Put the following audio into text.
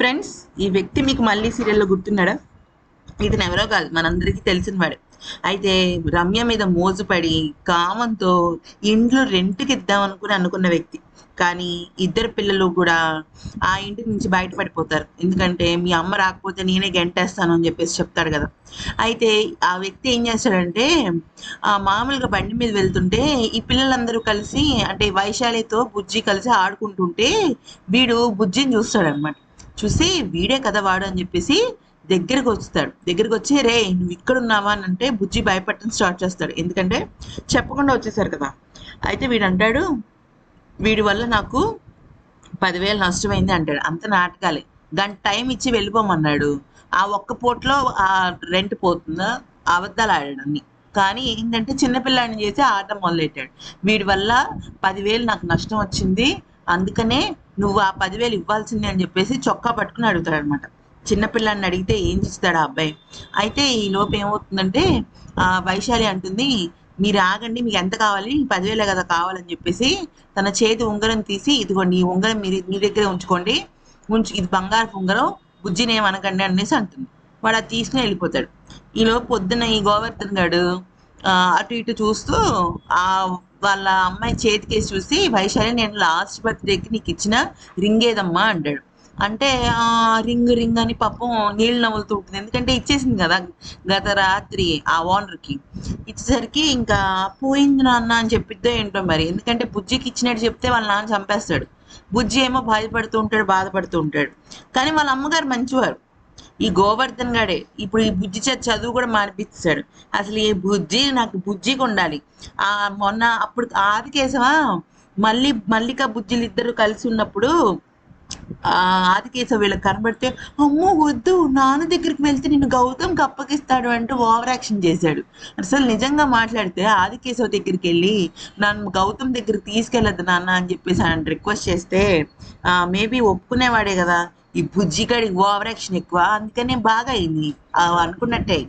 Friends ఈ వ్యక్తి మీకు మళ్ళీ సీరియల్లో గుర్తున్నాడా? ఇతను ఎవరో కాదు మనందరికీ తెలిసిన వాడు అయితే రమ్య మీద మోజుపడి కామంతో ఇండ్లు రెంట్కి ఇద్దాం అనుకుని అనుకున్న వ్యక్తి. కానీ ఇద్దరు పిల్లలు కూడా ఆ ఇంటి నుంచి బయటపడిపోతారు. ఎందుకంటే మీ అమ్మ రాకపోతే నేనే గెంటేస్తాను అని చెప్పేసి చెప్తాడు కదా. అయితే ఆ వ్యక్తి ఏం చేస్తాడంటే ఆ మామూలుగా బండి మీద వెళ్తుంటే ఈ పిల్లలందరూ కలిసి అంటే వైశాలితో బుజ్జి కలిసి ఆడుకుంటుంటే వీడు బుజ్జిని చూస్తాడనమాట చూసి వీడే కదా వాడు అని చెప్పేసి దగ్గరికి వస్తాడు. దగ్గరికి వచ్చి రే నువ్వు ఇక్కడ ఉన్నావా అని అంటే బుజ్జి భయపడటం స్టార్ట్ చేస్తాడు. ఎందుకంటే చెప్పకుండా వచ్చేసారు కదా. అయితే వీడు అంటాడు వీడి వల్ల నాకు పదివేలు నష్టమైంది అంటాడు. అంత నాటకాలే. గంట టైం ఇచ్చి వెళ్ళిపోమన్నాడు. ఆ ఒక్క పూటలో ఆ రెంట్ పోతుందా? అబద్ధాలు ఆడాడు అన్ని. కానీ ఏంటంటే చిన్నపిల్లాడిని చేసి ఆట మొదలెట్టాడు. వీడి వల్ల పదివేలు నాకు నష్టం వచ్చింది. అందుకనే నువ్వు ఆ పదివేలు ఇవ్వాల్సిందే అని చెప్పేసి చొక్కా పట్టుకుని అడుగుతాడు అనమాట చిన్నపిల్లాన్ని అడిగితే ఏం చేస్తాడు ఆ అబ్బాయి? అయితే ఈ లోపు ఏమవుతుందంటే ఆ వైశాలి అంటుంది మీరు ఆగండి మీకు ఎంత కావాలి? పదివేలే కదా కావాలని చెప్పేసి తన చేతి ఉంగరం తీసి ఇదిగోండి ఈ ఉంగరం మీరు మీ దగ్గరే ఉంచుకోండి ఉంచు ఇది బంగారపు ఉంగరం బుజ్జినేమనకండి అనేసి అంటుంది. వాడు అది తీసుకుని వెళ్ళిపోతాడు. ఈ లోపు పొద్దున్న ఈ గోవర్ధన్ గాడు అటు ఇటు చూస్తూ ఆ వాళ్ళ అమ్మాయి చేతికేసి చూసి వైశాలి నేను లాస్ట్ బర్త్డేకి నీకు ఇచ్చిన రింగ్ ఏదమ్మా? అంటాడు. అంటే ఆ రింగ్ రింగ్ అని పాపం నీళ్ళు నవ్వులుతూ ఉంటుంది. ఎందుకంటే ఇచ్చేసింది కదా గత రాత్రి ఆ ఓనర్కి. ఇచ్చేసరికి ఇంకా పోయింది నాన్న అని చెప్పిద్దో ఏంటో మరి. ఎందుకంటే బుజ్జికి ఇచ్చినట్టు చెప్తే వాళ్ళ నాన్న చంపేస్తాడు. బుజ్జి ఏమో బాధపడుతూ ఉంటాడు బాధపడుతూ ఉంటాడు. కానీ వాళ్ళ అమ్మగారు మంచివారు. ఈ గోవర్ధన్ గాడే. ఇప్పుడు ఈ బుజ్జి చేత చదువు కూడా మానిపిస్తాడు అసలు ఈ బుజ్జి నాకు బుజ్జికి ఉండాలి ఆ మొన్న అప్పుడు ఆది కేశవా మళ్ళీ మల్లిక బుజ్జిలు ఇద్దరు కలిసి ఉన్నప్పుడు ఆ ఆదికేశవ వీళ్ళకి కనబడితే అమ్మో వద్దు నాన్న దగ్గరికి వెళ్తే నిన్ను గౌతమ్ అప్పగిస్తాడు అంటూ ఓవర్ యాక్షన్ చేశాడు. అసలు నిజంగా మాట్లాడితే ఆదికేశవ దగ్గరికి వెళ్ళి నన్ను గౌతమ్ దగ్గరికి తీసుకెళ్ళద్దు నాన్న అని చెప్పేసి ఆయన రిక్వెస్ట్ చేస్తే మేబీ ఒప్పుకునేవాడే కదా. ఈ బుజ్జిగాడి ఓవరాక్షన్ ఎక్కువ అందుకనే బాగా అయింది. ఆ అనుకున్నట్టే.